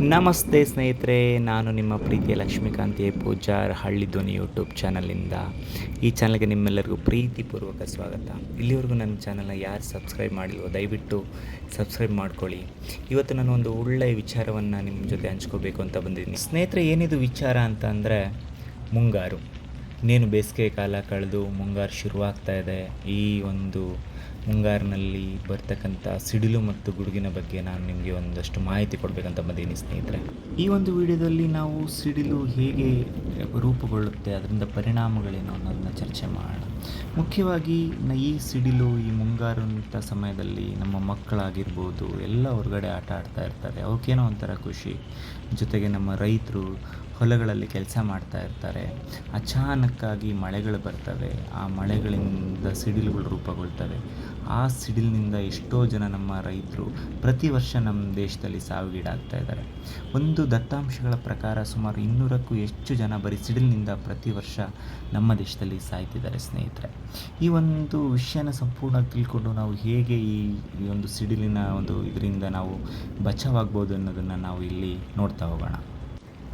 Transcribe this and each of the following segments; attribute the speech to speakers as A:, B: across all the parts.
A: ನಮಸ್ತೆ ಸ್ನೇಹಿತರೆ, ನಾನು ನಿಮ್ಮ ಪ್ರೀತಿಯ ಲಕ್ಷ್ಮೀಕಾಂತಿ ಪೂಜಾರ್ ಹಳ್ಳಿ ಧ್ವನಿ ಯೂಟ್ಯೂಬ್ ಚಾನಲಿಂದ. ಈ ಚಾನಲ್ಗೆ ನಿಮ್ಮೆಲ್ಲರಿಗೂ ಪ್ರೀತಿಪೂರ್ವಕ ಸ್ವಾಗತ. ಇಲ್ಲಿವರೆಗೂ ನನ್ನ ಚಾನಲ್ನ ಯಾರು ಸಬ್ಸ್ಕ್ರೈಬ್ ಮಾಡಿಲ್ವೋ, ದಯವಿಟ್ಟು ಸಬ್ಸ್ಕ್ರೈಬ್ ಮಾಡ್ಕೊಳ್ಳಿ. ಇವತ್ತು ನಾನು ಒಂದು ಒಳ್ಳೆಯ ವಿಚಾರವನ್ನು ನಿಮ್ಮ ಜೊತೆ ಹಂಚ್ಕೋಬೇಕು ಅಂತ ಬಂದಿದ್ದೀನಿ. ಸ್ನೇಹಿತರೆ, ಏನಿದು ವಿಚಾರ ಅಂತ ಮುಂಗಾರು. ಇನ್ನೇನು ಬೇಸಿಗೆ ಕಾಲ ಕಳೆದು ಮುಂಗಾರು ಶುರುವಾಗ್ತಾ ಇದೆ, ಈ ಒಂದು ಮುಂಗಾರಿನಲ್ಲಿ ಬರ್ತಕ್ಕಂಥ ಸಿಡಿಲು ಮತ್ತು ಗುಡುಗಿನ ಬಗ್ಗೆ ನಾನು ನಿಮಗೆ ಒಂದಷ್ಟು ಮಾಹಿತಿ ಕೊಡಬೇಕಂತ ಬಂದೀನಿ ಸ್ನೇಹಿತರೆ. ಈ ಒಂದು ವಿಡಿಯೋದಲ್ಲಿ ನಾವು ಸಿಡಿಲು ಹೇಗೆ ರೂಪುಗೊಳ್ಳುತ್ತೆ, ಅದರಿಂದ ಪರಿಣಾಮಗಳೇನು ಅನ್ನೋದನ್ನ ಚರ್ಚೆ ಮಾಡೋಣ. ಮುಖ್ಯವಾಗಿ ಈ ಸಿಡಿಲು, ಈ ಮುಂಗಾರಂಥ ಸಮಯದಲ್ಲಿ ನಮ್ಮ ಮಕ್ಕಳಾಗಿರ್ಬೋದು, ಎಲ್ಲ ಹೊರಗಡೆ ಆಟ ಆಡ್ತಾ ಇರ್ತಾರೆ. ಅವಕ್ಕೇನೋ ಒಂಥರ ಖುಷಿ. ಜೊತೆಗೆ ನಮ್ಮ ರೈತರು ಹೊಲಗಳಲ್ಲಿ ಕೆಲಸ ಮಾಡ್ತಾ ಇರ್ತಾರೆ. ಅಚಾನಕ್ಕಾಗಿ ಮಳೆಗಳು ಬರ್ತವೆ. ಆ ಮಳೆಗಳಿಂದ ಸಿಡಿಲುಗಳು ರೂಪುಗೊಳ್ತವೆ. ಆ ಸಿಡಿಲಿನಿಂದ ಎಷ್ಟೋ ಜನ ನಮ್ಮ ರೈತರು ಪ್ರತಿ ವರ್ಷ ನಮ್ಮ ದೇಶದಲ್ಲಿ ಸಾವಿಗೀಡಾಗ್ತಾ ಇದ್ದಾರೆ. ಒಂದು ದತ್ತಾಂಶಗಳ ಪ್ರಕಾರ ಸುಮಾರು ಇನ್ನೂರಕ್ಕೂ ಹೆಚ್ಚು ಜನ ಬರೀ ಸಿಡಿಲಿನಿಂದ ಪ್ರತಿ ವರ್ಷ ನಮ್ಮ ದೇಶದಲ್ಲಿ ಸಾಯ್ತಿದ್ದಾರೆ ಸ್ನೇಹಿತರೆ. ಈ ಒಂದು ವಿಷಯನ ಸಂಪೂರ್ಣ ತಿಳ್ಕೊಂಡು ನಾವು ಹೇಗೆ ಈ ಒಂದು ಸಿಡಿಲಿನ ಒಂದು ಇದರಿಂದ ನಾವು ಬಚಾವಾಗ್ಬೋದು ಅನ್ನೋದನ್ನು ನಾವು ಇಲ್ಲಿ ನೋಡ್ತಾ ಹೋಗೋಣ.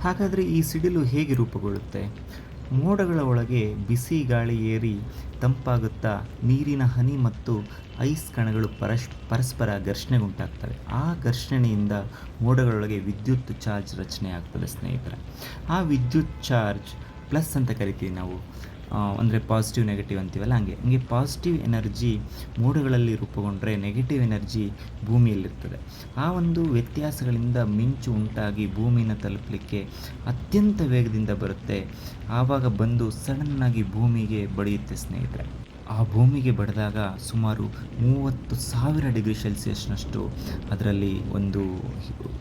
A: ಹಾಗಾದರೆ ಈ ಸಿಡಿಲು ಹೇಗೆ ರೂಪುಗೊಳ್ಳುತ್ತೆ? ಮೋಡಗಳ ಒಳಗೆ ಬಿಸಿ ಗಾಳಿ ಏರಿ ತಂಪಾಗುತ್ತಾ ನೀರಿನ ಹನಿ ಮತ್ತು ಐಸ್ ಕಣಗಳು ಪರಶ್ ಪರಸ್ಪರ ಘರ್ಷಣೆಗುಂಟಾಗ್ತವೆ. ಆ ಘರ್ಷಣೆಯಿಂದ ಮೋಡಗಳೊಳಗೆ ವಿದ್ಯುತ್ ಚಾರ್ಜ್ ರಚನೆ ಆಗ್ತದೆ ಸ್ನೇಹಿತರೆ. ಆ ವಿದ್ಯುತ್ ಚಾರ್ಜ್ ಪ್ಲಸ್ ಅಂತ ಕರಿತೀವಿ ನಾವು. ಅಂದರೆ ಪಾಸಿಟಿವ್ ನೆಗೆಟಿವ್ ಅಂತೀವಲ್ಲ ಹಂಗೆ. ಹಂಗೆ ಪಾಸಿಟಿವ್ ಎನರ್ಜಿ ಮೋಡಗಳಲ್ಲಿ ರೂಪುಗೊಂಡ್ರೆ ನೆಗೆಟಿವ್ ಎನರ್ಜಿ ಭೂಮಿಯಲ್ಲಿರ್ತದೆ. ಆ ಒಂದು ವ್ಯತ್ಯಾಸಗಳಿಂದ ಮಿಂಚು ಉಂಟಾಗಿ ಭೂಮಿನ ತಲುಪಲಿಕ್ಕೆ ಅತ್ಯಂತ ವೇಗದಿಂದ ಬರುತ್ತೆ. ಆವಾಗ ಬಂದು ಸಡನ್ನಾಗಿ ಭೂಮಿಗೆ ಬಡಿಯುತ್ತೆ ಸ್ನೇಹಿತರೆ. ಆ ಭೂಮಿಗೆ ಬಡಿದಾಗ ಸುಮಾರು ಮೂವತ್ತು ಸಾವಿರ ಡಿಗ್ರಿ ಸೆಲ್ಸಿಯಸ್ನಷ್ಟು ಅದರಲ್ಲಿ ಒಂದು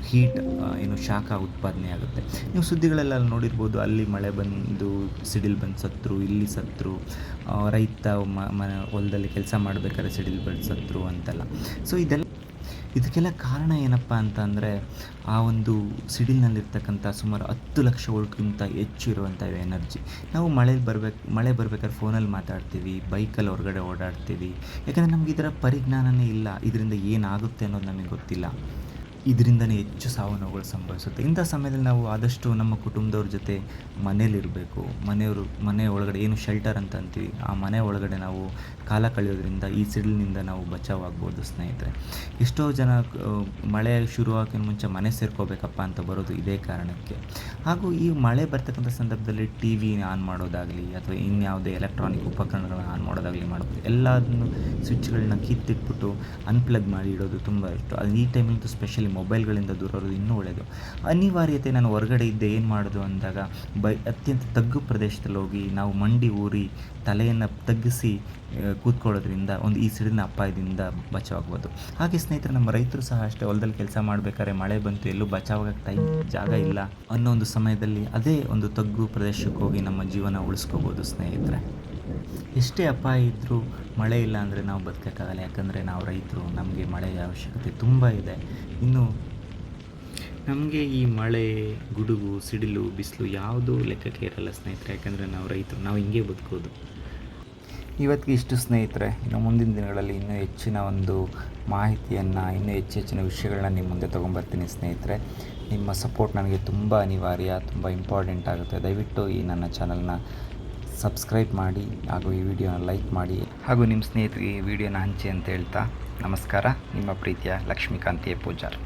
A: ಹೀಟ್ ಏನು ಶಾಖ ಉತ್ಪಾದನೆ ಆಗುತ್ತೆ. ನೀವು ಸುದ್ದಿಗಳೆಲ್ಲ ನೋಡಿರ್ಬೋದು, ಅಲ್ಲಿ ಮಳೆ ಬಂದು ಸಿಡಿಲು ಬಂದು ಸತ್ರು, ಇಲ್ಲಿ ಸತ್ರು ರೈತ ಮ, ಮನೆ ಹೊಲದಲ್ಲಿ ಕೆಲಸ ಮಾಡಬೇಕಾದ್ರೆ ಸಿಡಿಲು ಬಂದು ಸತ್ರು ಅಂತೆಲ್ಲ. ಸೊ ಇದೆಲ್ಲ ಇದಕ್ಕೆಲ್ಲ ಕಾರಣ ಏನಪ್ಪ ಅಂತ ಅಂದರೆ ಆ ಒಂದು ಸಿಡಿಲ್ನಲ್ಲಿರ್ತಕ್ಕಂಥ ಸುಮಾರು ಹತ್ತು ಲಕ್ಷ ವೋಲ್ಟ್ಗಿಂತ ಹೆಚ್ಚು ಇರುವಂಥ ಎನರ್ಜಿ. ನಾವು ಮಳೆಲಿ ಬರಬೇಕು, ಮಳೆ ಬರ್ಬೇಕಾದ್ರೆ ಫೋನಲ್ಲಿ ಮಾತಾಡ್ತೀವಿ, ಬೈಕಲ್ಲಿ ಹೊರಗಡೆ ಓಡಾಡ್ತೀವಿ. ಯಾಕಂದರೆ ನಮಗೆ ಇದರ ಪರಿಜ್ಞಾನನೇ ಇಲ್ಲ, ಇದರಿಂದ ಏನಾಗುತ್ತೆ ಅನ್ನೋದು ನಮಗೆ ಗೊತ್ತಿಲ್ಲ. ಇದರಿಂದನೇ ಹೆಚ್ಚು ಸಾವು ನೋವುಗಳು ಸಂಭವಿಸುತ್ತೆ. ಇಂಥ ಸಮಯದಲ್ಲಿ ನಾವು ಆದಷ್ಟು ನಮ್ಮ ಕುಟುಂಬದವ್ರ ಜೊತೆ ಮನೇಲಿರಬೇಕು ಮನೆಯವರು, ಮನೆ ಒಳಗಡೆ ಏನು ಶೆಲ್ಟರ್ ಅಂತ ಅಂತೀವಿ, ಆ ಮನೆ ಒಳಗಡೆ ನಾವು ಕಾಲ ಕಳೆಯೋದ್ರಿಂದ ಈ ಸಿಡಿಲಿನಿಂದ ನಾವು ಬಚಾವಾಗ್ಬೋದು ಸ್ನೇಹಿತರೆ. ಎಷ್ಟೋ ಜನ ಮಳೆ ಶುರುವಾಗೋಕ್ಕಿಂತ ಮುಂಚೆ ಮನೆ ಸೇರ್ಕೋಬೇಕಪ್ಪ ಅಂತ ಬರೋದು ಇದೇ ಕಾರಣಕ್ಕೆ. ಹಾಗೂ ಈ ಮಳೆ ಬರ್ತಕ್ಕಂಥ ಸಂದರ್ಭದಲ್ಲಿ ಟಿ ವಿ ಆನ್ ಮಾಡೋದಾಗಲಿ ಅಥವಾ ಇನ್ಯಾವುದೇ ಎಲೆಕ್ಟ್ರಾನಿಕ್ ಉಪಕರಣಗಳನ್ನ ಆನ್ ಮಾಡೋದಾಗಲಿ ಮಾಡ್ಬೋದು. ಎಲ್ಲದನ್ನು ಸ್ವಿಚ್ಗಳನ್ನ ಕಿತ್ತಿಟ್ಬಿಟ್ಟು ಅನ್ಪ್ಲಗ್ ಮಾಡಿ ಇಡೋದು ತುಂಬ ಇಷ್ಟ. ಅದು ಈ ಟೈಮಲ್ಲಂತೂ ಸ್ಪೆಷಲಿ ಮೊಬೈಲ್ಗಳಿಂದ ದೂರ ಇರೋದು ಇನ್ನೂ ಒಳ್ಳೆಯದು ಅನಿವಾರ್ಯತೆ ನಾನು ಹೊರಗಡೆ ಇದ್ದೆ ಏನು ಮಾಡೋದು ಅಂದಾಗ ಬೈ ಅತ್ಯಂತ ತಗ್ಗು ಪ್ರದೇಶದಲ್ಲಿ ಹೋಗಿ ನಾವು ಮಂಡಿ ಊರಿ ತಲೆಯನ್ನು ತಗ್ಗಿಸಿ ಕೂತ್ಕೊಳ್ಳೋದ್ರಿಂದ ಒಂದು ಈ ಸಿಡಿನ ಅಪಾಯದಿಂದ ಬಚಾವಾಗ್ಬೋದು. ಹಾಗೆ ಸ್ನೇಹಿತರೆ ನಮ್ಮ ರೈತರು ಸಹ ಅಷ್ಟೇ ಹೊಲದಲ್ಲಿ ಕೆಲಸ ಮಾಡಬೇಕಾದ್ರೆ ಮಳೆ ಬಂತು ಎಲ್ಲೂ ಬಚಾವಾಗಕ್ಕೆ ಟೈಮ್ ಜಾಗ ಇಲ್ಲ ಅನ್ನೋ ಒಂದು ಸಮಯದಲ್ಲಿ ಅದೇ ಒಂದು ತಗ್ಗು ಪ್ರದೇಶಕ್ಕೆ ಹೋಗಿ ನಮ್ಮ ಜೀವನ ಉಳಿಸ್ಕೋಬೋದು ಸ್ನೇಹಿತರೆ. ಎಷ್ಟೇ ಅಪಾಯ ಇದ್ದರೂ ಮಳೆ ಇಲ್ಲ ಅಂದರೆ ನಾವು ಬದುಕೋಕ್ಕಾಗಲ್ಲ. ಯಾಕಂದರೆ ನಾವು ರೈತರು, ನಮಗೆ ಮಳೆಯ ಅವಶ್ಯಕತೆ ತುಂಬ ಇದೆ. ಇನ್ನು ನಮಗೆ ಈ ಮಳೆ, ಗುಡುಗು, ಸಿಡಿಲು, ಬಿಸಿಲು ಯಾವುದೂ ಲೆಕ್ಕಕ್ಕೆ ಇರಲ್ಲ ಸ್ನೇಹಿತರೆ. ಯಾಕಂದರೆ ನಾವು ರೈತರು, ನಾವು ಹಿಂಗೆ ಬದುಕೋದು. ಇವತ್ತಿಗೆ ಇಷ್ಟು ಸ್ನೇಹಿತರೆ. ಇನ್ನು ಮುಂದಿನ ದಿನಗಳಲ್ಲಿ ಇನ್ನೂ ಹೆಚ್ಚಿನ ಒಂದು ಮಾಹಿತಿಯನ್ನು, ಇನ್ನೂ ಹೆಚ್ಚು ಹೆಚ್ಚಿನ ವಿಷಯಗಳನ್ನ ನಿಮ್ಮ ಮುಂದೆ ತೊಗೊಂಬರ್ತೀನಿ ಸ್ನೇಹಿತರೆ. ನಿಮ್ಮ ಸಪೋರ್ಟ್ ನನಗೆ ತುಂಬ ಅನಿವಾರ್ಯ, ತುಂಬ ಇಂಪಾರ್ಟೆಂಟ್ ಆಗುತ್ತೆ. ದಯವಿಟ್ಟು ಈ ನನ್ನ ಚಾನಲ್ನ ಸಬ್ಸ್ಕ್ರೈಬ್ ಮಾಡಿ ಹಾಗೂ ಈ ವಿಡಿಯೋನ ಲೈಕ್ ಮಾಡಿ. ಹಾಗೂ ನಿಮ್ಮ ಸ್ನೇಹಿತರಿಗೆ ಈ ವಿಡಿಯೋನ ಹಂಚಿ ಅಂತ ಹೇಳ್ತಾ ನಮಸ್ಕಾರ. ನಿಮ್ಮ ಪ್ರೀತಿಯ ಲಕ್ಷ್ಮೀಕಾಂತಿಯ ಪೂಜಾರ್.